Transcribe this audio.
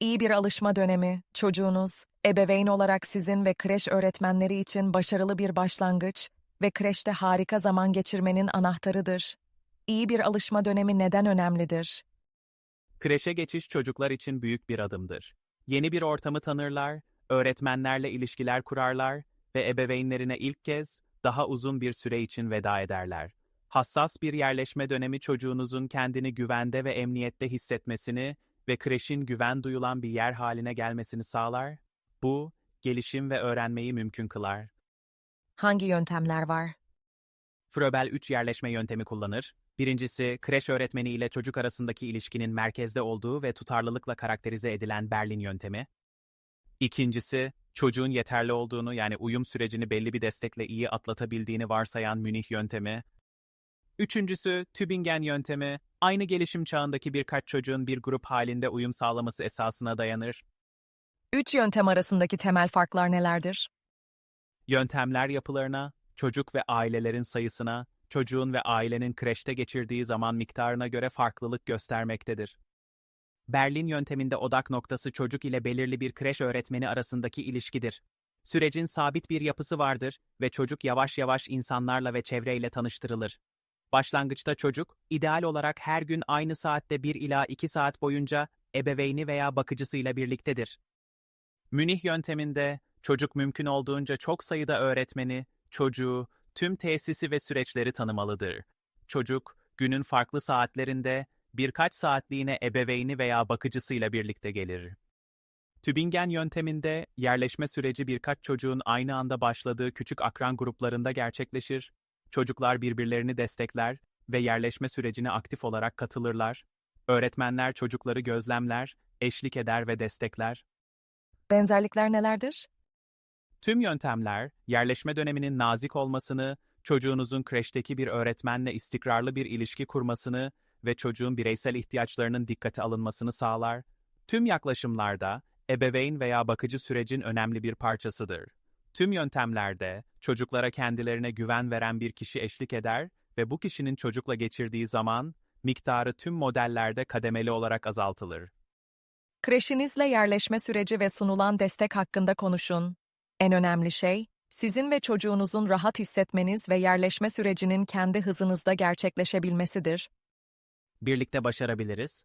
İyi bir alışma dönemi, çocuğunuz, ebeveyn olarak sizin ve kreş öğretmenleri için başarılı bir başlangıç ve kreşte harika zaman geçirmenin anahtarıdır. İyi bir alışma dönemi neden önemlidir? Kreşe geçiş çocuklar için büyük bir adımdır. Yeni bir ortamı tanırlar, öğretmenlerle ilişkiler kurarlar ve ebeveynlerine ilk kez daha uzun bir süre için veda ederler. Hassas bir yerleşme dönemi çocuğunuzun kendini güvende ve emniyette hissetmesini ve kreşin güven duyulan bir yer haline gelmesini sağlar. Bu, gelişim ve öğrenmeyi mümkün kılar. Hangi yöntemler var? Fröbel 3 yerleşme yöntemi kullanır. Birincisi, kreş öğretmeni ile çocuk arasındaki ilişkinin merkezde olduğu ve tutarlılıkla karakterize edilen Berlin yöntemi. İkincisi, çocuğun yeterli olduğunu yani uyum sürecini belli bir destekle iyi atlatabildiğini varsayan Münih yöntemi. Üçüncüsü, Tübingen yöntemi, aynı gelişim çağındaki birkaç çocuğun bir grup halinde uyum sağlaması esasına dayanır. Üç yöntem arasındaki temel farklar nelerdir? Yöntemler yapılarına, çocuk ve ailelerin sayısına, çocuğun ve ailenin kreşte geçirdiği zaman miktarına göre farklılık göstermektedir. Berlin yönteminde odak noktası çocuk ile belirli bir kreş öğretmeni arasındaki ilişkidir. Sürecin sabit bir yapısı vardır ve çocuk yavaş yavaş insanlarla ve çevreyle tanıştırılır. Başlangıçta çocuk, ideal olarak her gün aynı saatte 1 ila 2 saat boyunca ebeveyni veya bakıcısıyla birliktedir. Münih yönteminde çocuk mümkün olduğunca çok sayıda öğretmeni, çocuğu, tüm tesisi ve süreçleri tanımalıdır. Çocuk, günün farklı saatlerinde birkaç saatliğine ebeveyni veya bakıcısıyla birlikte gelir. Tübingen yönteminde yerleşme süreci birkaç çocuğun aynı anda başladığı küçük akran gruplarında gerçekleşir. Çocuklar birbirlerini destekler ve yerleşme sürecine aktif olarak katılırlar. Öğretmenler çocukları gözlemler, eşlik eder ve destekler. Benzerlikler nelerdir? Tüm yöntemler, yerleşme döneminin nazik olmasını, çocuğunuzun kreşteki bir öğretmenle istikrarlı bir ilişki kurmasını ve çocuğun bireysel ihtiyaçlarının dikkate alınmasını sağlar. Tüm yaklaşımlarda, ebeveyn veya bakıcı sürecin önemli bir parçasıdır. Tüm yöntemlerde, çocuklara kendilerine güven veren bir kişi eşlik eder ve bu kişinin çocukla geçirdiği zaman, miktarı tüm modellerde kademeli olarak azaltılır. Kreşinizle yerleşme süreci ve sunulan destek hakkında konuşun. En önemli şey, sizin ve çocuğunuzun rahat hissetmeniz ve yerleşme sürecinin kendi hızınızda gerçekleşebilmesidir. Birlikte başarabiliriz.